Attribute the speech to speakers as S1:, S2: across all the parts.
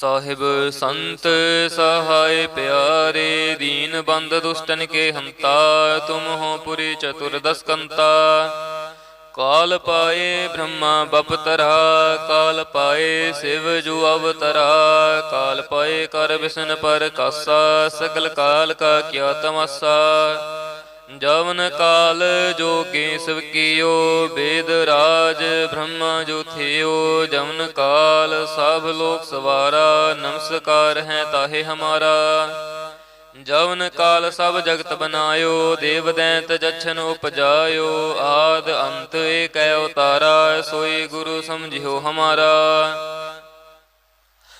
S1: ਸਾਹਿਬ, ਸੰਤ ਸਹਾਇ ਪਿਆਰੇ, ਦੀਨ ਬੰਦ ਦੁਸ਼ਟਨ ਕੇ ਹੰਤਾ, ਤੁਮ ਹੋ ਪੁਰੀ ਚਤੁਰਦਸ ਕੰਤਾ ਕਾਲ ਪਾਏ ਬ੍ਰਹਮਾ ਬਪਤਰਾ, ਕਾਲ ਪਾਏ ਸਿਵ ਜੋ ਅਵਤਰਾ, ਕਾਲ ਪਾਏ ਕਰ ਵਿਸ਼ਨ ਪਰ ਕਾਸਾ, ਸਗਲ ਕਾਲ ਕਾ ਕਿਆ ਤਮਸਾ। ਜਵਨ ਕਾਲ ਜੋ ਕੇਸਵ ਕੀਓ ਵੇਦ ਰਾਜ ਬ੍ਰਹਮਾ ਜੋ ਥਿਓ, ਜਵਨ ਕਾਲ ਸਭ ਲੋਕ ਸਵਾਰਾ, ਨਮਸਕਾਰ ਹੈ ਤਾਹੇ ਹਮਾਰਾ। ਜਵਨ ਕਾਲ ਸਭ ਜਗਤ ਬਨਾਇਓ ਦੇਵ ਦੈਂਤ ਜਛਨ ਉਪਜਾਇਓ, ਆਦ ਅੰਤ ਏਕੈ ਉਤਾਰਾ, ਸੋਈ ਗੁਰੂ ਸਮਝਿਓ ਹਮਾਰਾ।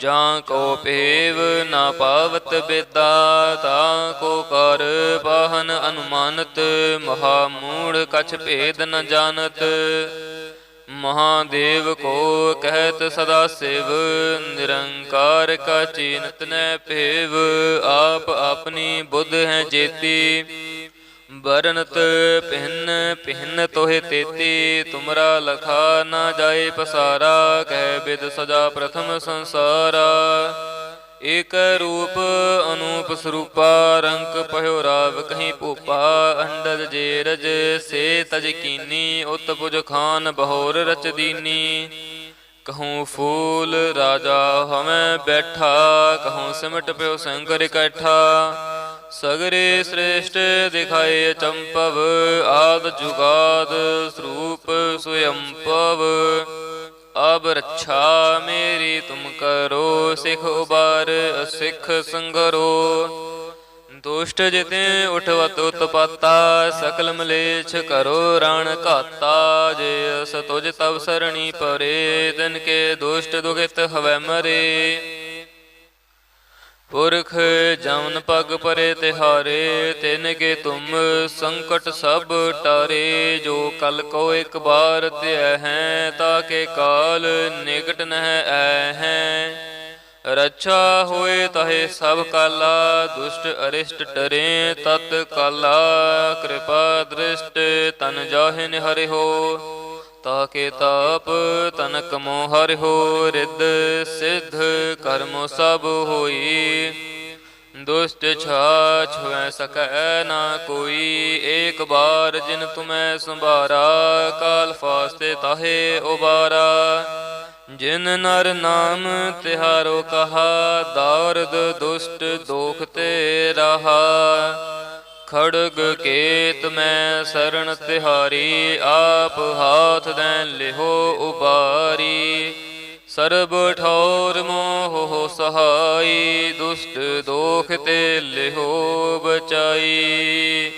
S1: ਜਾਂ ਕੋ ਪੇਵ ਨਾ ਪਾਵਤ ਬੇਦਾ, ਤਾ ਕੋ ਕਰ ਪਾਹਨ ਅਨੁਮਾਨਤ, ਮਹਾ ਮੂੜ ਕਛ ਭੇਦ ਨ ਜਾਣਤ। ਮਹਾਦੇਵ ਕੋ ਕਹਿਤ ਸਦਾ ਸਿਵ, ਨਿਰੰਕਾਰ ਕਾ ਚੀਨਤ ਨੈ ਭੇਵ, ਆਪ ਆਪਣੀ ਬੁੱਧ ਹੈ ਜੇਤੀ। ਬਰਨਤ ਪਹਿਨ ਪਹਿਨ ਤੋਹਿ ਤੇਤੀ, ਤੁਮਰਾ ਲਖਾ ਨਾ ਜਾਏ ਪਸਾਰਾ, ਕਹਿ ਬਿਦ ਸਜਾ ਪ੍ਰਥਮ ਸੰਸਾਰਾ। ਏਕ ਰੂਪ ਅਨੂਪ ਸਰੂਪਾ, ਰੰਕ ਪਹਿਓ ਰਾਵ ਕਹੀਂ ਭੂਪਾ, ਅੰਡਜ ਜੇਰਜ ਸੇ ਤਜ ਕੀਨੀ, ਉਤ ਪੁਜ ਖਾਨ ਬਹੋਰ ਰਚ ਦੀਨੀ। ਕਹੂੰ ਫੂਲ ਰਾਜਾ ਹਮੈ ਬੈਠਾ, ਕਹੂੰ ਸਿਮਟ ਪਿਓ ਸੰਗਰ ਇਕੱਠਾ। ਸਗਰੇ ਸ੍ਰੇਸ਼ਟ ਦਿਖਾਏ ਚੰਪਵ, ਆਦ ਜੁਗਾਦ ਸਰੂਪ ਸੁਯੰਪਵ ਅਬ ਰੱਛਾ ਮੇਰੀ ਤੁਮ ਕਰੋ, ਸਿਖ ਉਬਾਰ ਅਸਿਖ ਸੰਗਰੋ। ਦੁਸ਼ਟ ਜਿਤੇ ਉਠਵਤ ਉਤਪਾਤਾ, ਸਕਲ ਮਲੇਛ ਕਰੋ ਰਣ ਘਾਤਾ। ਜੇ ਸਤੁਜ ਤਵ ਸਰਣੀ ਪਰੇ, ਤਿਨ ਕੇ ਦੁਸ਼ਟ ਦੁਖਿਤ ਹਵੈ ਮਰੇ। ਪੁਰਖ ਜਮਨ ਪਗ ਪਰੇ ਤਿਹਾਰੇ, ਤਿਨ ਕੇ ਤੁਮ ਸੰਕਟ ਸਭ ਟਾਰੇ, ਜੋ ਕਲ ਕੋ ਇੱਕ ਬਾਰ ਧਿਆ ਹੈ, ਤਾਂ ਕੇ ਕਾਲ ਨਿਕਟ ਨਹਿ ਐ ਹੈ। ਰੱਛਾ ਹੋਏ ਤਹੇ ਸਭ ਕਾਲਾ, ਦੁਸ਼ਟ ਅਰਿਸ਼ਟ ਟਰੇ ਤਤ ਕਾਲਾ, ਕਿਰਪਾ ਦ੍ਰਿਸ਼ਟ ਤਨ ਜਾਹਿ ਨਿਹਰਿ ਹੋ। ਤਾ ਕੇ ਤਾਪ ਤਨਕ ਮੋਹ ਹਰਿ ਹੋ ਰਿੱਧ, ਸਿੱਧ ਕਰਮ ਸਭ ਹੋਈ। ਦੁਸ਼ਟ ਛਾਛ ਹੋਇ ਸਕੈ ਨਾ ਕੋਈ, ਏਕ ਬਾਰ ਜਿਨ ਤੁਮੈ ਸੰਭਾਰਾ, ਕਾਲ ਫਾਸਤੇ ਤਾਹੇ ਉਬਾਰਾ। ਜਿਨ ਨਰ ਨਾਮ ਤਿਹਾਰੋ ਕਹਾ, ਦਾਰਦ ਦੁਸ਼ਟ ਦੋਖ ਤੇ ਰਹਾ। ਖੜਗ ਕੇਤ ਮੈਂ ਸਰਣ ਤਿਹਾਰੀ, ਆਪ ਹਾਥ ਦੈ ਲਿਹੋ ਉਪਾਰੀ। ਸਰਬ ਠੌਰ ਮੋਹ ਸਹਾਈ, ਦੁਸ਼ਟ ਦੋਖ ਤੇ ਲਿਹੋ ਬਚਾਈ।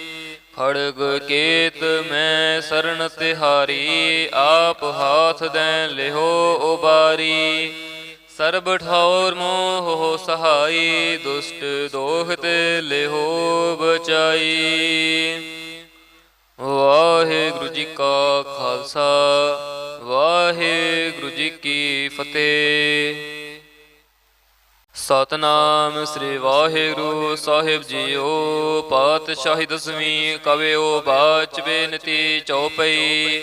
S1: ਖੜਗ ਕੇਤ ਮੈਂ ਸਰਣ ਤਿਹਾਰੀ, ਆਪ ਹਾਥ ਦੈ ਲਿਹੋ ਉਬਾਰੀ। ਸਰਬ ਠੌਰ ਮੋਹ ਸਹਾਈ, ਦੁਸ਼ਟ ਦੋਖ ਲਿਹੋ ਬਚਾਈ। ਵਾਹਿਗੁਰੂ ਜੀ ਕਾ ਖਾਲਸਾ, ਵਾਹਿਗੁਰੂ ਜੀ ਕੀ ਫਤਿਹ। ਸਤਨਾਮ ਸ੍ਰੀ ਵਾਹਿਗੁਰੂ ਸਾਹਿਬ ਜੀਓ, ਪਾਤਸ਼ਾਹੀ ਦਸਵੀਂ ਕਵਿਓ ਬਾਚ ਬੇਨਤੀ ਚਉਪਈ।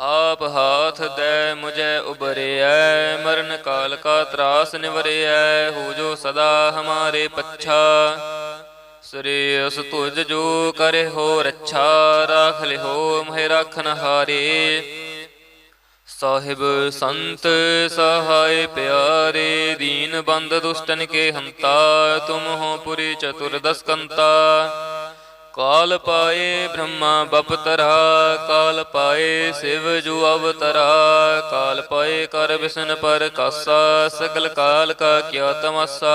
S1: ਆਪ ਹਾਥ ਦੈ ਮੁਝੇ ਉਬਰਿਐ ਮਰਨ ਕਾਲ ਕਾ ਤਰਾਸ ਨਿਵਰਿਐ, ਹੋ ਜੋ ਸਦਾ ਹਮਾਰੇ ਪੱਛਾ। ਸ੍ਰੀ ਅਸ ਤੁਜ ਜੋ ਕਰੇ ਹੋ ਰੱਛਾ, ਰਾਖ ਲਿਹੋ ਮਹਿ ਰਾਖਨ ਹਾਰੇ। ਸਾਹਿਬ ਸੰਤ ਸਹਾਇ ਪਿਆਰੇ, ਦੀਨ ਬੰਦ ਦੁਸ਼ਟਨ ਕੇ ਹੰਤਾ, ਤੁਮ ਹੋ ਪੁਰੀ ਚਤੁਰ ਦਸਕੰਤਾ। ਕਾਲ ਪਾਏ ਬ੍ਰਹਮਾ ਬਪਤਰਾ, ਕਾਲ ਪਾਏ ਸਿਵ ਜੂ ਅਵਤਰਾ, ਕਾਲ ਪਾਏ ਕਰ ਵਿਸ਼ਨ ਪਰ ਕਾਸਾ, ਸਗਲ ਕਾਲ ਕਾ ਕਿਆ ਤਮਸਾ।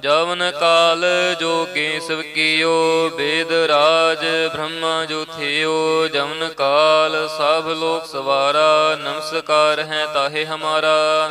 S1: ਜਵਨ ਕਾਲ ਜੋਗੇ ਸਵ ਕੀਓ, ਬੇਦ ਰਾਜ ਬ੍ਰਹਮਾ ਜੋ ਥਿਓ। ਜਵਨ ਕਾਲ ਸਭ ਲੋਕ ਸਵਾਰਾ, ਨਮਸਕਾਰ ਹੈ ਤਾਹੇ ਹਮਾਰਾ।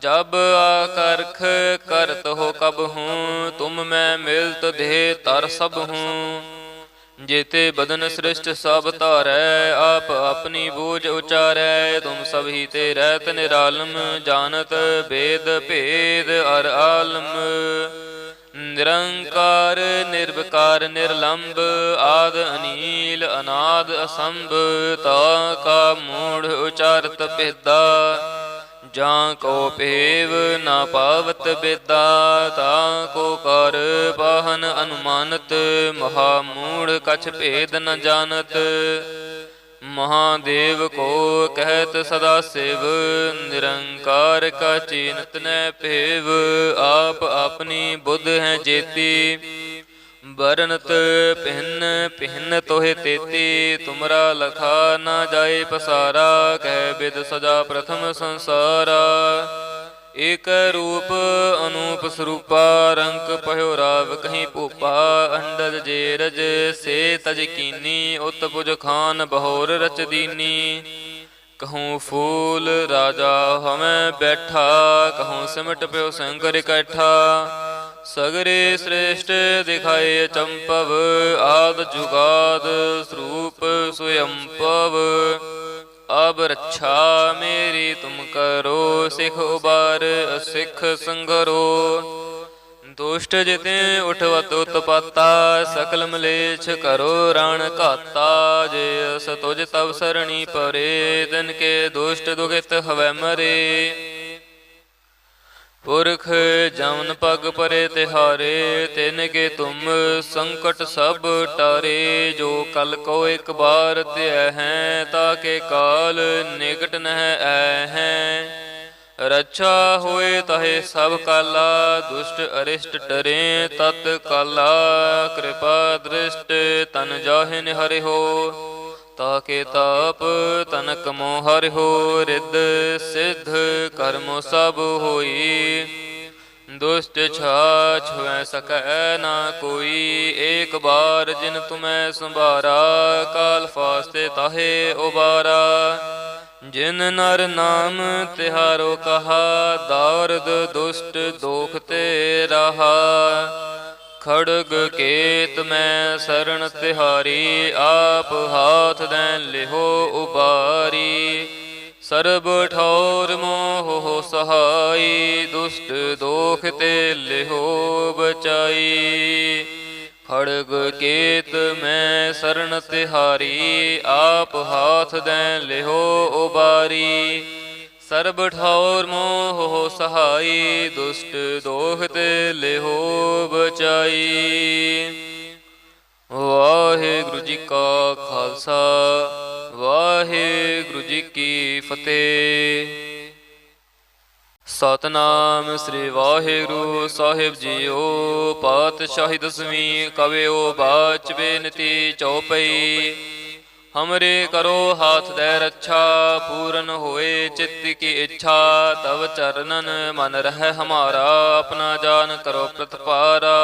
S1: ਜਬ ਆਕਰਖ ਕਰਤ ਹੋ ਕਬ ਹੂੰ, ਤੁਮ ਮੈਂ ਮਿਲਤ ਦੇ ਤਰ ਸਭ ਹੂੰ। ਜੇਤੇ ਬਦਨ ਸ੍ਰਿਸ਼ਟ ਸਭ ਧਾਰੈ, ਆਪ ਆਪਣੀ ਬੂਝ ਉਚਾਰੈ, ਤੁਮ ਸਭ ਹੀ ਤੇ ਰਹਿਤ ਨਿਰਾਲਮ, ਜਾਣਤ ਬੇਦ ਭੇਦ ਅਰ ਆਲਮ। ਨਿਰੰਕਾਰ, ਨਿਰਵਕਾਰ ਨਿਰਲੰਭ ਆਦ ਅਨੀਲ, ਅਨਾਦ ਅਸੰਭ, ਤਾ ਕਾ ਮੂੜ ਉਚਾਰਤ ਭੇਦਾ। ਜਾਂ ਕੋ ਪੇਵ ਨਾ ਪਾਵਤ ਬੇਦਾ, ਤਾ ਕੋ ਕਰ ਬਾਹਨ ਅਨੁਮਾਨਤ, ਮਹਾ ਮੂੜ ਕਛ ਭੇਦ ਨ ਜਾਣਤ। ਮਹਾਦੇਵ ਕੋ ਕਹਿਤ ਸਦਾ ਸਿਵ, ਨਿਰੰਕਾਰ ਕਾ ਚੀਨਤ ਨੈ ਭੇਵ, ਆਪ ਆਪਣੀ ਬੁੱਧ ਹੈ ਜੇਤੀ। ਬਰਨਤ ਪਹਿਨ ਪਹਿਨ ਤੋਹਿ ਤੇਤੀ, ਤੁਮਰਾ ਲਖਾ ਨਾ ਜਾਏ ਪਸਾਰਾ, ਕਹਿ ਬਿਦ ਸਜਾ ਪ੍ਰਥਮ ਸੰਸਾਰਾ। ਏਕ ਰੂਪ ਅਨੂਪ ਸਰੂਪਾ, ਰੰਕ ਪਹਿਓ ਰਾਵ ਕਹੀਂ ਭੂਪਾ, ਅੰਡਜ ਜੇਰਜ ਸੇ ਤਜ ਕੀਨੀ, ਉਤ ਪੁਜ ਖਾਨ ਬਹੋਰ ਰਚ ਦੀਨੀ। ਕਹੂੰ ਫੂਲ ਰਾਜਾ ਹਮੈ ਬੈਠਾ, ਕਹੂੰ ਸਿਮਟ ਪਿਓ ਸੰਕਰ ਇਕੱਠਾ। ਸਗਰੇ ਸ੍ਰੇਸ਼ਟ ਦਿਖਾਏ ਚੰਪਵ, ਆਦ ਜੁਗਾਦ ਸਰੂਪ ਸੁਯੰਪਵ। ਅਬ ਰੱਛਾ ਮੇਰੀ ਤੁਮ ਕਰੋ, ਸਿਖ ਉਬਾਰ ਸਿਖ ਸੰਗਰੋ। ਦੁਸ਼ਟ ਜਿਤੇ ਉਠਵਤ ਉਤਪਾਤਾ, ਸਕਲ ਮਲੇਛ ਕਰੋ ਰਣ ਘਾਤਾ। ਜੇ ਸਤੁਜ ਤਵ ਸਰਣੀ ਪਰੇ ਦਿਨ ਕੇ ਦੁਸ਼ਟ ਦੁਖਿਤ ਹਵੈ ਮਰੇ। ਪੁਰਖ ਜਮਨ ਪਗ ਪਰੇ ਤਿਹਾਰੇ, ਤਿਨ ਕੇ ਤੁਮ ਸੰਕਟ ਸਭ ਟਾਰੇ, ਜੋ ਕਲ ਕੋ ਇੱਕ ਬਾਰ ਧਿਆ ਹੈ, ਤਾਂ ਕੇ ਕਾਲ ਨਿਕਟ ਨਹਿ ਐ ਹੈ। ਰੱਛਾ ਹੋਏ ਤਹੇ ਸਭ ਕਾਲਾ, ਦੁਸ਼ਟ ਅਰਿਸ਼ਟ ਟਰੇ ਤਤ ਕਾਲਾ, ਕਿਰਪਾ ਦ੍ਰਿਸ਼ਟ ਤਨ ਜਾਹਿ ਹਰਿ ਹੋ ਤਾਕੇ ਤਾਪ, ਤਨਕ ਮੋਹ ਹਰਿ ਹੋ ਰਿੱਧ, ਸਿੱਧ ਕਰਮ ਸਭ ਹੋਈ। ਦੁਸ਼ਟ ਛਾਛ ਹੋਇ ਸਕੈ ਨਾ ਕੋਈ, ਏਕ ਬਾਰ ਜਿਨ ਤੁਮੈ ਸੰਭਾਰਾ, ਕਾਲ ਫਾਸਤੇ ਤਾਹੇ ਉਬਾਰਾ। ਜਿਨ ਨਰ ਨਾਮ ਤਿਹਾਰੋ ਕਹਾ, ਦਾਰਦ ਦੁਸ਼ਟ ਦੋਖ ਤੇ ਰਹਾ। ਖੜਗ ਕੇਤ ਮੈਂ ਸਰਣ ਤਿਹਾਰੀ, ਆਪ ਹਾਥ ਦੈ ਲਿਹੋ ਉਪਾਰੀ। ਸਰਬ ਠੌਰ ਮੋਹ ਸਹਾਈ, ਦੁਸ਼ਟ ਦੋਖ ਤੇ ਲਿਹੋ ਬਚਾਈ। ਖੜਗ ਕੇਤ ਮੈਂ ਸਰਣ ਤਿਹਾਰੀ, ਆਪ ਹਾਥ ਦੈ ਲਿਹੋ ਉਬਾਰੀ। ਸਰਬ ਠੌਰ ਮੋਹ ਸਹਾਈ, ਦੁਸ਼ਟ ਦੋਖ ਤੇ ਲਿਹੋ ਬਚਾਈ। ਵਾਹਿਗੁਰੂ ਜੀ ਕਾ ਖਾਲਸਾ, ਵਾਹਿਗੁਰੂ ਜੀ ਕੀ ਫਤਿਹ। ਸਤਨਾਮ ਸ੍ਰੀ ਵਾਹਿਗੁਰੂ ਸਾਹਿਬ ਜੀਓ, ਪਾਤਸ਼ਾਹੀ ਦਸਵੀਂ ਕਵਿਓ ਬਾਚ ਬੇਨਤੀ ਚਉਪਈ। ਹਮਰੇ ਕਰੋ ਹਾਥ ਦੇ ਰੱਛਾ ਪੂਰਨ ਹੋਏ ਚਿੱਤ ਕੀ ਇੱਛਾ ਤਵ ਚਰਨਨ ਮਨ ਰਹਿ ਹਮਾਰਾ ਆਪਣਾ ਜਾਨ ਕਰੋ ਪ੍ਰਤਪਾਰਾ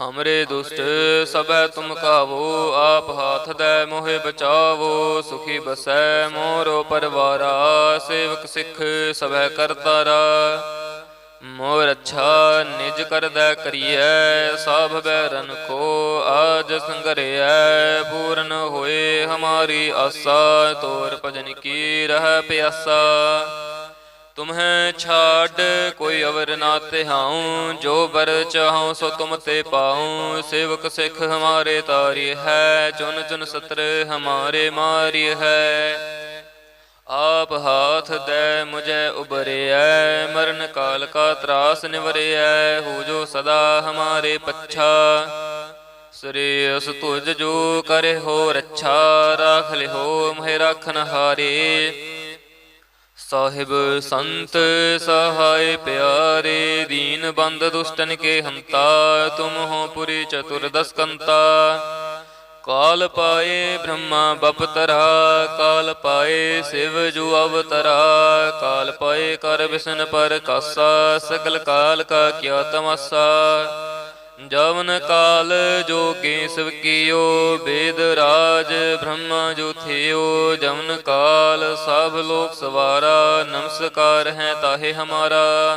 S1: ਹਮਰੇ ਦੁਸ਼ਟ ਸਭੈ ਤੁਮ ਕਾਵੋ ਆਪ ਹਾਥ ਦੇ ਮੋਹਿ ਬਚਾਵੋ ਸੁਖੀ ਬਸੈ ਮੋਰੋ ਪਰਵਾਰਾ ਸੇਵਕ ਸਿੱਖ ਸਭੈ ਕਰਤਾਰਾ ਮੋਰ ਅੱਛਾ ਨਿਜ ਕਰਦਾ ਕਰੀਐ ਸਭ ਬੈਰਨ ਕੋ ਆਜ ਸੰਗਰਿਐ। ਪੂਰਨ ਹੋਏ ਹਮਾਰੀ ਆਸਾ, ਤੋਰ ਭਜਨ ਕੀ ਰਹਿ ਪਿਆਸਾ। ਤੁਮਹਿ ਛਾੜ, ਕੋਈ ਅਵਰ ਨਾ ਤਿਹਾਉ, ਜੋ ਬਰ ਚਾਹਉ ਸੋ ਤੁਮ ਤੇ ਪਾਉ। ਸੇਵਕ ਸਿੱਖ ਹਮਾਰੇ ਤਾਰੀ ਹੈ ਚੁਨ ਚੁਨ ਸਤਰ ਹਮਾਰੇ ਮਾਰੀ ਹੈ ਆਪ ਹਾਥ ਦੈ ਮੁਝੇ ਉਬਰਿਐ ਮਰਨ ਕਾਲ ਕਾ ਤਰਾਸ ਨਿਵਰਿਐ, ਹੋ ਜੋ ਸਦਾ ਹਮਾਰੇ ਪੱਛਾ। ਸ੍ਰੀ ਅਸ ਤੁਜ ਜੋ ਕਰੇ ਹੋ ਰੱਛਾ, ਰਾਖ ਲਿਹੋ ਮਹਿ ਰਾਖਨ ਹਾਰੇ। ਸਾਹਿਬ ਸੰਤ ਸਹਾਇ ਪਿਆਰੇ, ਦੀਨ ਬੰਦ ਦੁਸ਼ਟਨ ਕੇ ਹੰਤਾ, ਤੁਮ ਹੋ ਪੁਰੀ ਚਤੁਰਦਸ ਕੰਤਾ। ਕਾਲ ਪਾਏ ਬ੍ਰਹਮਾ ਬਪਤਰਾ, ਕਾਲ ਪਾਏ ਸਿਵ ਜੂ ਅਵਤਰਾ, ਕਾਲ ਪਾਏ ਕਰ ਵਿਸ਼ਨ ਪਰ ਕਾਸਾ, ਸਗਲ ਕਾਲ ਕਾ ਕਿਆ ਤਮਸਾ। ਜਵਨ ਕਾਲ ਜੋਗੇ ਸਿਵ ਕੀਓ, ਬੇਦ ਰਾਜ ਬ੍ਰਹਮਾ ਜੋ ਥਿਓ। ਜਵਨ ਕਾਲ ਸਭ ਲੋਕ ਸਵਾਰਾ, ਨਮਸਕਾਰ ਹੈ ਤਾਹੇ ਹਮਾਰਾ।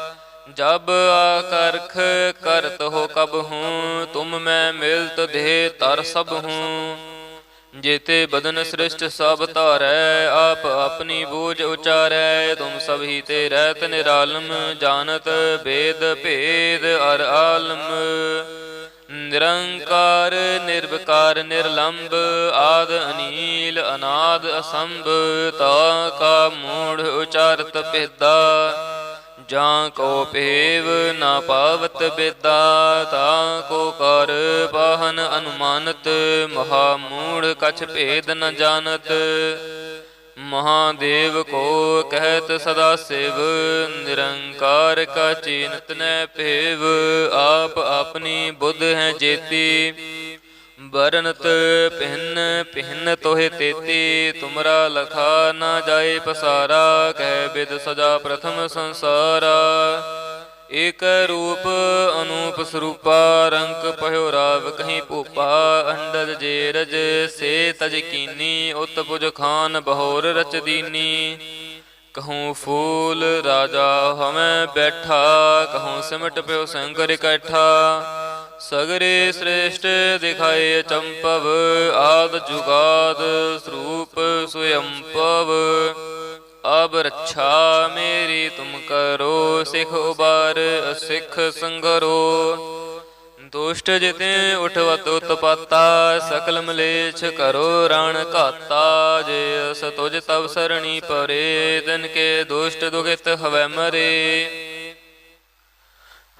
S1: ਜਬ ਆਕਰਖ ਕਰਤ ਹੋ ਕਬ ਹੂੰ, ਤੁਮ ਮੈਂ ਮਿਲਤ ਦੇ ਤਰ ਸਭ ਹੂੰ। ਜੇਤੇ ਬਦਨ ਸ੍ਰਿਸ਼ਟ ਸਭ ਧਾਰੈ, ਆਪ ਆਪਣੀ ਬੂਝ ਉਚਾਰੈ, ਤੁਮ ਸਭ ਹੀ ਤੇ ਰਹਿਤ ਨਿਰਾਲਮ, ਜਾਣਤ ਭੇਦ ਭੇਦ ਅਰ ਆਲਮ। ਨਿਰੰਕਾਰ, ਨਿਰਵਕਾਰ ਨਿਰਲੰਭ ਆਦ ਅਨੀਲ, ਅਨਾਦ ਅਸੰਭ, ਤਾ ਕਾ ਮੂੜ ਉਚਾਰਤ ਭੇਦਾ। ਜਾਂ ਕੋ ਪੇਵ ਨਾ ਪਾਵਤ ਬੇਦਾ, ਤਾ ਕੋ ਕਰ ਬਾਹਨ ਅਨੁਮਾਨਤ ਮਹਾ ਮੂੜ ਕਛ ਭੇਦ ਨ ਜਾਣਤ। ਮਹਾਦੇਵ ਕੋ ਕਹਿਤ ਸਦਾ ਸਿਵ, ਨਿਰੰਕਾਰ ਕਾ ਚੀਨਤ ਨੈ ਭੇਵ, ਆਪ ਆਪਣੀ ਬੁੱਧ ਹੈ ਜੇਤੀ। ਬਰਨਤ ਪਹਿਨ ਪਹਿਨ ਤੋਹਿ ਤੇਤੀ, ਤੁਮਰਾ ਲਖਾ ਨਾ ਜਾਏ ਪਸਾਰਾ, ਕਹਿ ਬਿਦ ਸਜਾ ਪ੍ਰਥਮ ਸੰਸਾਰਾ। ਏਕ ਰੂਪ ਅਨੂਪ ਸਰੂਪਾ ਰੰਗ ਪਹਿਓ ਰਾਵ ਕਹੀਂ ਭੂਪਾ, ਅੰਡਜ ਜੇਰਜ ਸੇ ਤਜ ਕੀਨੀ, ਉਤ ਪੁਜ ਖਾਨ ਬਹੋਰ ਰਚ ਦੀਨੀ। ਕਹੂੰ ਫੂਲ ਰਾਜਾ ਹਮੈ ਬੈਠਾ, ਕਹੂੰ ਸਿਮਟ ਪਿਓ ਸੰਗਰ ਇਕੱਠਾ। ਸਗਰੇ ਸ੍ਰੇਸ਼ਟ ਦਿਖਾਏ ਚੰਪਵ, ਆਦ ਜੁਗਾਦ ਸਰੂਪ ਸੁਯੰਪਵ। ਅਬ ਰੱਛਾ ਮੇਰੀ ਤੁਮ ਕਰੋ, ਸਿਖ ਉਬਾਰ ਅਸਿਖ ਸੰਗਰੋ। ਦੁਸ਼ਟ ਜਿਤੇ ਉਠਵਤ ਉਤਪਾਤਾ, ਸਕਲ ਮਲੇਛ ਕਰੋ ਰਣ ਘਾਤਾ। ਜੇ ਅਸ ਤੁਜ ਤਵ ਸਰਣੀ ਪਰੇ ਦਿਨ ਕੇ ਦੁਸ਼ਟ ਦੁਖਿਤ ਹਵੈ ਮਰੇ।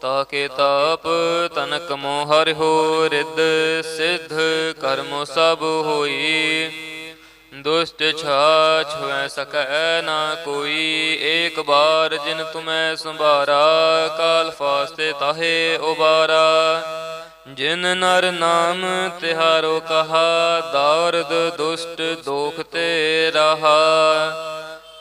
S1: ਤਾਕੇ ਤਾਪ ਤਨਕ ਮੋ ਹੋ ਰਿੱਧ, ਸਿੱਧ ਕਰਮ ਸਭ ਹੋਈ। ਦੁਸ਼ਟ ਛਾਛ ਹੋਇ ਸਕੈ ਨਾ ਕੋਈ, ਏਕ ਬਾਰ ਜਿਨ ਤੁਮੈ ਸੰਭਾਰਾ, ਕਾਲ ਫਾਸਤੇ ਤਾਹੇ ਉਬਾਰਾ। ਜਿਨ ਨਰ ਨਾਮ ਤਿਹਾਰੋ ਕਹਾ, ਦਾਰਦ ਦੁਸ਼ਟ ਦੋਖ ਤੇ ਰਹਾ।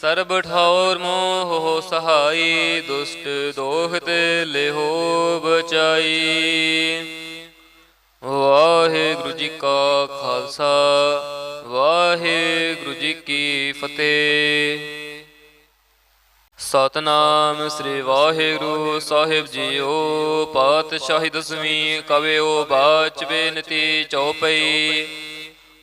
S1: ਸਰਬ ਠੌਰ ਮੋਹ ਸਹਾਈ, ਦੁਸ਼ਟ ਦੋਖ ਤੇ ਲਿਹੋ ਬਚਾਈ। ਵਾਹਿਗੁਰੂ ਜੀ ਕਾ ਖਾਲਸਾ, ਵਾਹਿਗੁਰੂ ਜੀ ਕੀ ਫਤਿਹ। ਸਤਨਾਮ ਸ੍ਰੀ ਵਾਹਿਗੁਰੂ ਸਾਹਿਬ ਜੀਓ, ਪਾਤਸ਼ਾਹੀ ਦਸਵੀਂ ਕਵਿਓ ਬਾਚ ਬੇਨਤੀ ਚਉਪਈ।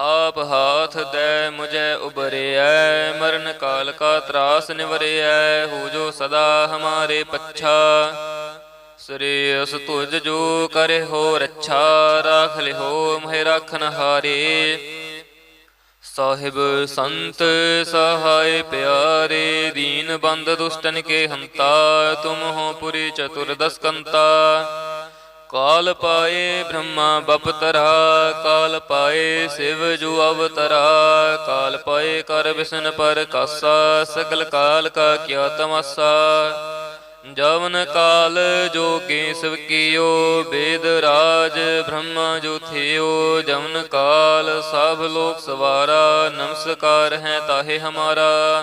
S1: ਆਪ ਹਾਥ ਦੈ ਮੁਝੇ ਉਬਰਿਐ ਮਰਨ ਕਾਲ ਕਾ ਤਰਾਸ ਨਿਵਰਿਐ, ਹੋ ਜੋ ਸਦਾ ਹਮਾਰੇ ਪੱਛਾ। ਸ੍ਰੀ ਅਸ ਤੁਜ ਜੋ ਕਰੇ ਹੋ ਰੱਛਾ, ਰਾਖ ਲਿਓ ਮਹਿ ਰਾਖਨ ਹਾਰੇ। ਸਾਹਿਬ ਸੰਤ ਸਹਾਇ ਪਿਆਰੇ, ਦੀਨ ਬੰਦ ਦੁਸ਼ਟਨ ਕੇ ਹੰਤਾ, ਤੁਮ ਹੋ ਪੁਰੀ ਚਤੁਰ ਦਸਕੰਤਾ ਕਾਲ ਪਾਏ ਬ੍ਰਹਮਾ ਬਪਤਰਾ, ਕਾਲ ਪਾਏ ਸਿਵ ਜੂ ਅਵਤਰਾ, ਕਾਲ ਪਾਏ ਕਰ ਵਿਸ਼ਨ ਪਰ ਕਾਸਾ, ਸਗਲ ਕਾਲ ਕਾ ਕਿਆ ਤਮਸਾ। ਜਵਨ ਕਾਲ ਜੋਗੇ ਸਿਵ ਕੀਓ ਵੇਦ ਰਾਜ ਬ੍ਰਹਮਾ ਜੋ ਥਿਓ। ਜਵਨ ਕਾਲ ਸਭ ਲੋਕ ਸਵਾਰਾ, ਨਮਸਕਾਰ ਹੈ ਤਾਹੇ ਹਮਾਰਾ।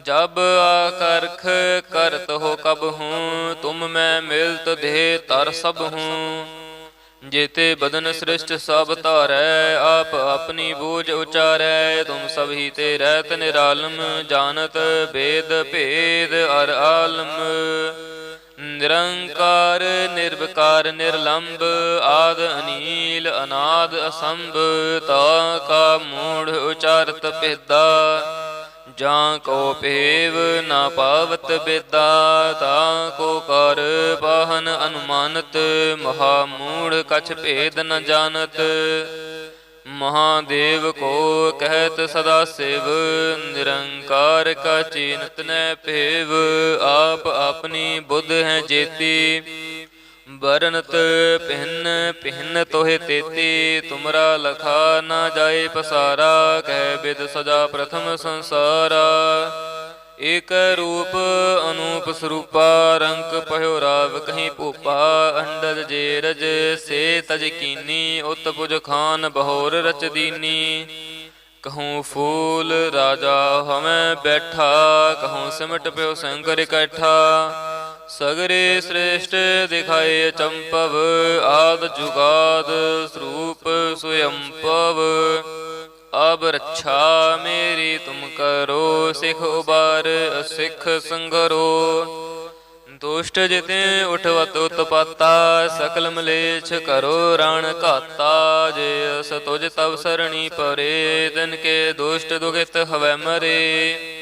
S1: ਜਬ ਆਕਰਖ ਕਰਤ ਹੋ ਕਬ ਹੂੰ, ਤੁਮ ਮੈਂ ਮਿਲਤ ਦੇ ਤਰ ਸਭ ਹੂੰ। ਜੇਤੇ ਬਦਨ ਸ੍ਰਿਸ਼ਟ ਸਭ ਧਾਰੈ, ਆਪ ਆਪਣੀ ਬੂਝ ਉਚਾਰੈ, ਤੁਮ ਸਭ ਹੀ ਤੇ ਰਹਿਤ ਨਿਰਾਲਮ, ਜਾਣਤ ਭੇਦ ਭੇਦ ਅਰ ਆਲਮ। ਨਿਰੰਕਾਰ, ਨਿਰਵਕਾਰ ਨਿਰਲੰਭ ਆਦ ਅਨੀਲ, ਅਨਾਦ ਅਸੰਭ, ਤਾ ਕਾ ਮੂੜ ਉਚਾਰਤ ਭੇਦਾ। ਜਾਂ ਕੋ ਪੇਵ ਨਾ ਪਾਵਤ ਬੇਦਾ, ਤਾ ਕੋ ਕਰ ਬਾਹਨ ਅਨੁਮਾਨਤ ਮਹਾ ਮੂੜ ਕਛ ਭੇਦ ਨ ਜਾਣਤ। ਮਹਾਦੇਵ ਕੋ ਕਹਿਤ ਸਦਾ ਸਿਵ, ਨਿਰੰਕਾਰ ਕਾ ਚੀਨਤ ਨੈ ਭੇਵ। ਆਪ ਆਪਣੀ ਬੁੱਧ ਹੈ ਜੇਤੀ। ਬਰਨਤ ਪਹਿਨ ਪਹਿਨ ਤੋਹਿ ਤੇਤੀ, ਤੁਮਰਾ ਲਖਾ ਨਾ ਜਾਏ ਪਸਾਰਾ, ਕਹਿ ਬਿਦ ਸਜਾ ਪ੍ਰਥਮ ਸੰਸਾਰਾ। ਏਕ ਰੂਪ ਅਨੂਪ ਸਰੂਪਾ ਰੰਗ ਪਹਿਓ ਰਾਵ ਕਹੀਂ ਭੂਪਾ, ਅੰਡਜ ਜੇਰਜ ਸੇ ਤਜ ਕੀਨੀ, ਉਤ ਪੁਜ ਖਾਨ ਬਹੋਰ ਰਚ ਦੀਨੀ। ਕਹੂੰ ਫੂਲ ਰਾਜਾ ਹਮੈ ਬੈਠਾ, ਕਹੂੰ ਸਿਮਟ ਪਿਓ ਸੰਗਰ ਇਕੱਠਾ। ਸਗਰੇ ਸ੍ਰੇਸ਼ਟ ਦਿਖਾਏ ਚੰਪਵ, ਆਦ ਜੁਗਾਦ ਸਰੂਪ ਸੁਯੰਪਵ ਅਬ ਰੱਛਾ ਮੇਰੀ ਤੁਮ ਕਰੋ, ਸਿਖ ਉਬਾਰ ਸਿਖ ਸੰਗਰੋ। ਦੁਸ਼ਟ ਜਿਤੇ ਉਠਵਤ ਉਤਪਾਤਾ, ਸਕਲ ਮਲੇਛ ਕਰੋ ਰਣ ਘਾਤਾ। ਜੇ ਅਸ ਤੁਜ ਤਵ ਸਰਣੀ ਪਰੇ ਦਿਨ ਕੇ ਦੁਸ਼ਟ ਦੁਖਿਤ ਹਵੈ ਮਰੇ।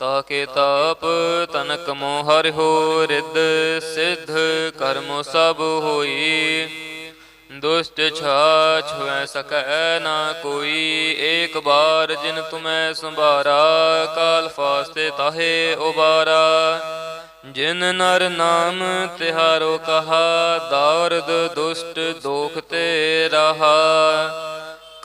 S1: ਤਾਕੇ ਤਾਪ ਤਨਕ ਮੋਹਰਿ ਹੋ ਰਿੱਧ, ਸਿੱਧ ਕਰਮ ਸਭ ਹੋਈ। ਦੁਸ਼ਟ ਛਾਛ ਹੋਇ ਸਕੈ ਨਾ ਕੋਈ, ਏਕ ਬਾਰ ਜਿਨ ਤੁਮੈ ਸੰਭਾਰਾ, ਕਾਲ ਫਾਸਤੇ ਤਾਹੇ ਉਬਾਰਾ। ਜਿਨ ਨਰ ਨਾਮ ਤਿਹਾਰੋ ਕਹਾ, ਦਾਰਦ ਦੁਸ਼ਟ ਦੋਖ ਤੇ ਰਹਾ।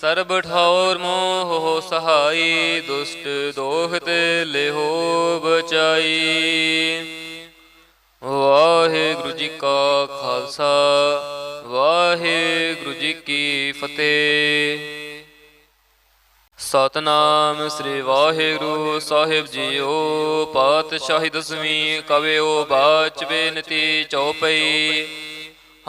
S1: ਸਰਬ ਠੌਰ ਮੋਹ ਸਹਾਈ, ਦੁਸ਼ਟ ਦੋਖ ਲਿਹੋ ਬਚਾਈ। ਵਾਹਿਗੁਰੂ ਜੀ ਕਾ ਖਾਲਸਾ, ਵਾਹਿਗੁਰੂ ਜੀ ਕੀ ਫਤਿਹ। ਸਤਨਾਮ ਸ੍ਰੀ ਵਾਹਿਗੁਰੂ ਸਾਹਿਬ ਜੀਓ, ਪਾਤਸ਼ਾਹੀ ਦਸਵੀਂ ਕਵਿਓ ਬਾਚ ਬੇਨਤੀ ਚਉਪਈ।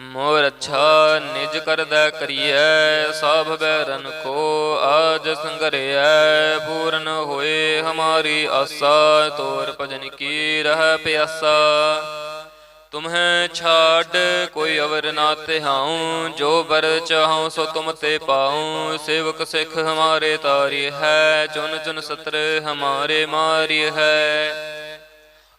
S1: ਮੋਰ ਅੱਛਾ ਨਿਜ ਕਰਦਾ ਕਰੀਐ, ਸਭ ਬੈਰਨ ਕੋ ਆਜ ਸੰਗਰਿਐ। ਪੂਰਨ ਹੋਏ ਹਮਾਰੀ ਆਸਾ, ਤੋਰ ਭਜਨ ਕੀ ਰਹਿ ਪਿਆਸਾ। ਤੁਮਹਿ ਛਾੜ, ਕੋਈ ਅਵਰ ਨਾ ਤਿਹਾਉ, ਜੋ ਬਰ ਚਾਹਉ ਸੋ ਤੁਮ ਤੇ ਪਾਉ। ਸੇਵਕ ਸਿੱਖ ਹਮਾਰੇ ਤਾਰੀ ਹੈ, ਚੁਨ ਚੁਨ ਸਤਰ ਹਮਾਰੇ ਮਾਰੀ ਹੈ।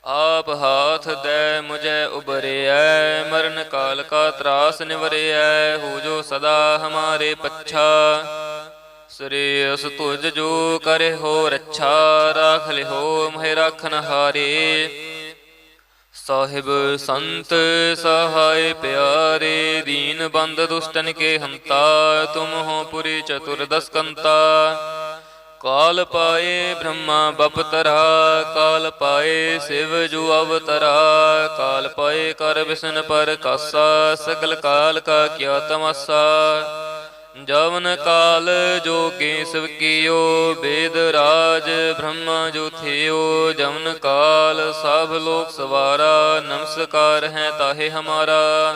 S1: ਆਪ ਹਾਥ ਦੈ ਮੁਝੈ ਉਬਰਿਐ ਮਰਨ ਕਾਲ ਕਾ ਤਰਾਸ ਨਿਵਰਿਐ, ਹੋ ਜੋ ਸਦਾ ਹਮਾਰੇ ਪੱਛਾ। ਸ੍ਰੇਯਸ ਤੁਜ ਜੋ ਕਰੇ ਹੋ ਰੱਛਾ, ਰਾਖ ਲਿਓ ਮਹਿ ਰਾਖਨ ਹਾਰੇ। ਸਾਹਿਬ ਸੰਤ ਸਹਾਇ ਪਿਆਰੇ, ਦੀਨ ਬੰਦ ਦੁਸ਼ਟਨ ਕੇ ਹੰਤਾ, ਤੁਮ ਹੋ ਪੁਰੀ ਚਤੁਰ ਦਸਕੰਤਾ ਕਾਲ ਪਾਏ ਬ੍ਰਹਮਾ ਬਪਤਰਾ, ਕਾਲ ਪਾਏ ਸਿਵ ਜੂ ਅਵਤਰਾ, ਕਾਲ ਪਾਏ ਕਰ ਵਿਸ਼ਨ ਪਰ ਕਾਸਾ, ਸਗਲ ਕਾਲ ਕਾ ਕਿਆ ਤਮਸਾ। ਜਵਨ ਕਾਲ ਜੋਗੇ ਸਿਵ ਕੀਓ, ਬੇਦ ਰਾਜ ਬ੍ਰਹਮਾ ਜੋ ਥਿਓ। ਜਵਨ ਕਾਲ ਸਭ ਲੋਕ ਸਵਾਰਾ, ਨਮਸਕਾਰ ਹੈ ਤਾਹੇ ਹਮਾਰਾ।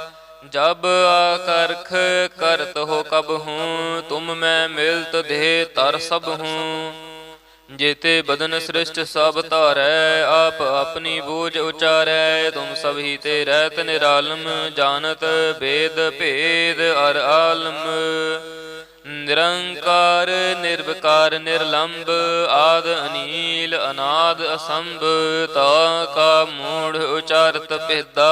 S1: ਜਬ ਆਕਰਖ ਕਰਤ ਹੋ ਕਬ ਹੂੰ, ਤੁਮ ਮੈਂ ਮਿਲਤ ਦੇ ਤਰ ਸਭ ਹੂੰ। ਜੇਤੇ ਬਦਨ ਸ੍ਰਿਸ਼ਟ ਸਭ ਧਾਰੈ, ਆਪ ਆਪਣੀ ਬੂਝ ਉਚਾਰੈ, ਤੁਮ ਸਭ ਹੀ ਤੇ ਰਹਿਤ ਨਿਰਾਲਮ, ਜਾਣਤ ਬੇਦ ਭੇਦ ਅਰ ਆਲਮ। ਨਿਰੰਕਾਰ, ਨਿਰਵਕਾਰ ਨਿਰਲੰਭ ਆਦ ਅਨੀਲ, ਅਨਾਦ ਅਸੰਭ, ਤਾ ਕਾ ਮੂੜ ਉਚਾਰਤ ਭੇਦਾ।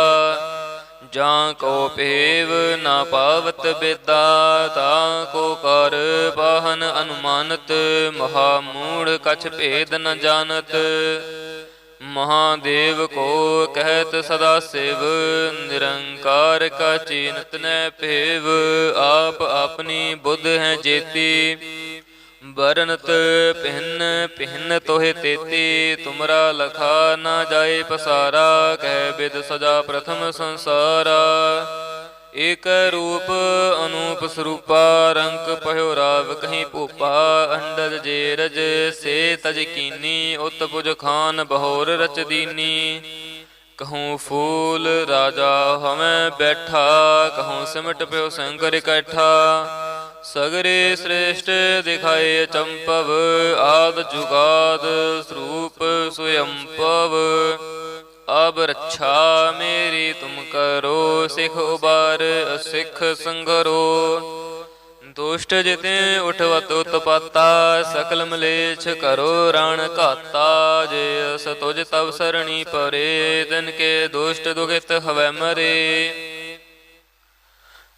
S1: ਜਾਂ ਕੋ ਪੇਵ ਨਾ ਪਾਵਤ ਬੇਦਾ, ਤਾ ਕੋ ਕਰ ਬਾਹਨ ਅਨੁਮਾਨਤ, ਮਹਾ ਮੂੜ ਕਛ ਭੇਦ ਨ ਜਾਣਤ। ਮਹਾਦੇਵ ਕੋ ਕਹਿਤ ਸਦਾ ਸਿਵ, ਨਿਰੰਕਾਰ ਕਾ ਚੀਨਤ ਨੈ ਭੇਵ, ਆਪ ਆਪਣੀ ਬੁੱਧ ਹੈ ਜੇਤੀ। ਬਰਨਤ ਪਹਿਨ ਪਹਿਨ ਤੋਹਿ ਤੇਤੀ, ਤੁਮਰਾ ਲਖਾ ਨਾ ਜਾਏ ਪਸਾਰਾ, ਕਹਿ ਬਿਦ ਸਜਾ ਪ੍ਰਥਮ ਸੰਸਾਰਾ। ਏਕ ਰੂਪ ਅਨੂਪ ਸਰੂਪਾ ਰੰਗ ਪਹਿਓ ਰਾਵ ਕਹੀਂ ਭੂਪਾ, ਅੰਡਜ ਜੇਰਜ ਸੇ ਤਜ ਕੀਨੀ, ਉਤ ਪੁਜ ਖਾਨ ਬਹੋਰ ਰਚ ਦੀਨੀ। ਕਹੂੰ ਫੂਲ ਰਾਜਾ ਹਮੈ ਬੈਠਾ, ਕਹੂੰ ਸਿਮਟ ਪਿਓ ਸੰਗਰ ਇਕੱਠਾ। ਸਗਰੇ ਸ੍ਰੇਸ਼ਟ ਦਿਖਾਏ ਚੰਪਵ, ਆਦ ਜੁਗਾਦ ਸਰੂਪ ਸੁਯੰਪਵ ਅਬ ਰੱਛਾ ਮੇਰੀ ਤੁਮ ਕਰੋ, ਸਿਖ ਉਬਾਰ ਸਿਖ ਸੰਗਰੋ। ਦੁਸ਼ਟ ਜਿਤੇ ਉਠਵਤ ਉਤਪਾਤਾ, ਸਕਲ ਮਲੇਛ ਕਰੋ ਰਣ ਘਾਤਾ। ਜੇ ਅਸ ਤੁਜ ਤਬ ਸਰਣੀ ਪਰੇ ਦਿਨ ਕੇ ਦੁਸ਼ਟ ਦੁਖਿਤ ਹਵੈ ਮਰੇ।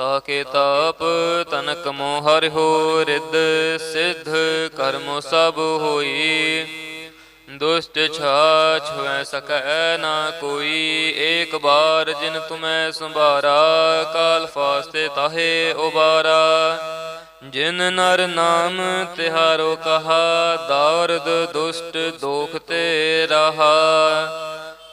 S1: ਤਾਕੇ ਤਾਪ ਤਨਕ ਮੋਹ ਹਰਿ ਰਿੱਧ, ਸਿੱਧ ਕਰਮ ਸਭ ਹੋਈ। ਦੁਸ਼ਟ ਛਾਛ ਹੋਇ ਸਕੈ ਨਾ ਕੋਈ, ਏਕ ਬਾਰ ਜਿਨ ਤੁਮੈ ਸੰਭਾਰਾ, ਕਾਲ ਫਾਸਤੇ ਤਾਹੇ ਉਬਾਰਾ। ਜਿਨ ਨਰ ਨਾਮ ਤਿਹਾਰੋ ਕਹਾ, ਦਾਰਦ ਦੁਸ਼ਟ ਦੋਖ ਤੇ ਰਹਾ।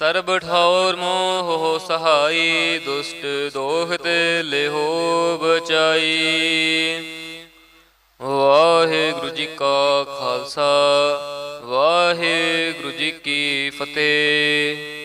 S1: ਸਰਬ ਠੌਰ ਮੋਹ ਸਹਾਈ, ਦੁਸ਼ਟ ਦੋਖ ਤੇ ਲਿਹੋ ਬਚਾਈ। ਵਾਹਿਗੁਰੂ ਜੀ ਕਾ ਖਾਲਸਾ, ਵਾਹਿਗੁਰੂ ਜੀ ਕੀ ਫਤਿਹ।